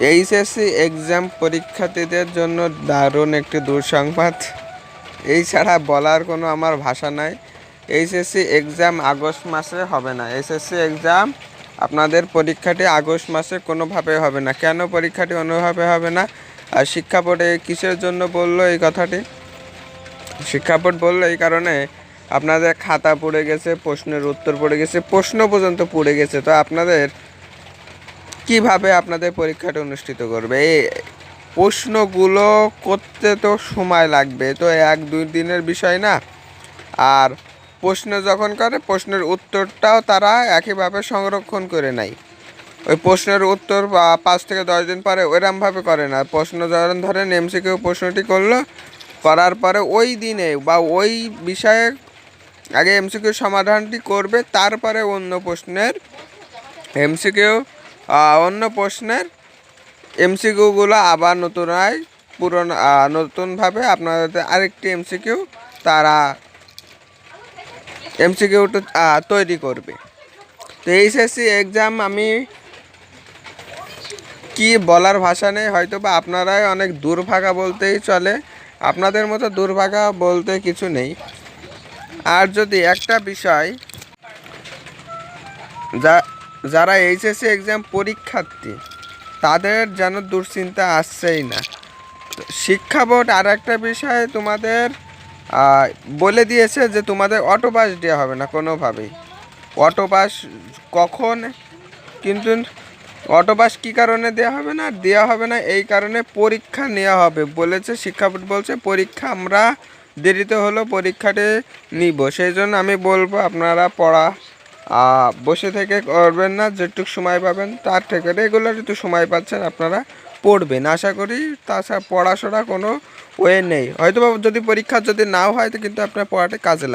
HSC exam পরীক্ষার্থীদের জন্য দারুণ একটি দুঃসংবাদ। এই ছাড়া বলার কোনো আমার ভাষা নাই। এইচএসসি এক্সাম আগস্ট মাসে হবে না। এইচএসসি এক্সাম আপনাদের পরীক্ষাটি আগস্ট মাসে কোনোভাবে হবে না। কেন পরীক্ষাটি অন্যভাবে হবে না? আর শিক্ষা বোর্ডে কিসের জন্য বলল এই কথাটি? শিক্ষা বোর্ড বলল এই কারণে আপনাদের খাতা পড়ে গেছে, প্রশ্নের উত্তর পড়ে গেছে, প্রশ্ন পর্যন্ত পড়ে গেছে। তো আপনাদের কীভাবে আপনাদের পরীক্ষাটা অনুষ্ঠিত করবে? প্রশ্নগুলো করতে তো সময় লাগবে, তো এক দুই দিনের বিষয় না। আর প্রশ্ন যখন করে, প্রশ্নের উত্তরটাও তারা একইভাবে সংরক্ষণ করে নেয়। ওই প্রশ্নের উত্তর পাঁচ থেকে দশ দিন পরে ওইরমভাবে করে না। প্রশ্ন যখন ধরেন এমসিকিউ প্রশ্নটি করল, করার পরে ওই দিনে বা ওই বিষয়ে আগে এমসিকিউ সমাধানটি করবে, তারপরে অন্য প্রশ্নের এমসিকিউ অন্য প্রশ্নের এমসিকিউগুলো আবার নতুনরায় পুরনো নতুনভাবে আপনাদের আরেকটি এমসিকিউ তারা এমসিকিউটা তৈরি করবে। তো এইচএসসি এক্সাম আমি কি বলার ভাষা নেই হয়তো বা আপনারাই অনেক দুর্ভাগা বলতেই চলে। আপনাদের মতো দুর্ভাগা বলতে কিছু নেই। আর যদি একটা বিষয় যা যারা এইচএসসি এক্সাম পরীক্ষার্থী, তাদের যেন দুশ্চিন্তা আসছেই না। শিক্ষা বোর্ড আর একটা বিষয়ে তোমাদের বলে দিয়েছে যে তোমাদের অটো পাস দেওয়া হবে না কোনোভাবেই। অটো পাস কখন? কিন্তু অটো পাস কী কারণে দেওয়া হবে না? দেওয়া হবে না এই কারণে পরীক্ষা নেওয়া হবে বলেছে শিক্ষা বোর্ড বলছে, পরীক্ষা আমরা দেরিতে হলো পরীক্ষাটি নিব। সেই জন্য আমি বলব আপনারা পড়া বসে থেকে করবেন না, যেটুকু সময় পাবেন, তার থেকে রেগুলার একটু সময় পাচ্ছেন আপনারা পড়বেন। আশা করি তাছাড়া পড়াশোনা কোনো ওয়ে নেই। হয়তো যদি পরীক্ষা যদি নাও হয়, তো কিন্তু আপনার পড়াটা কাজে লাগে।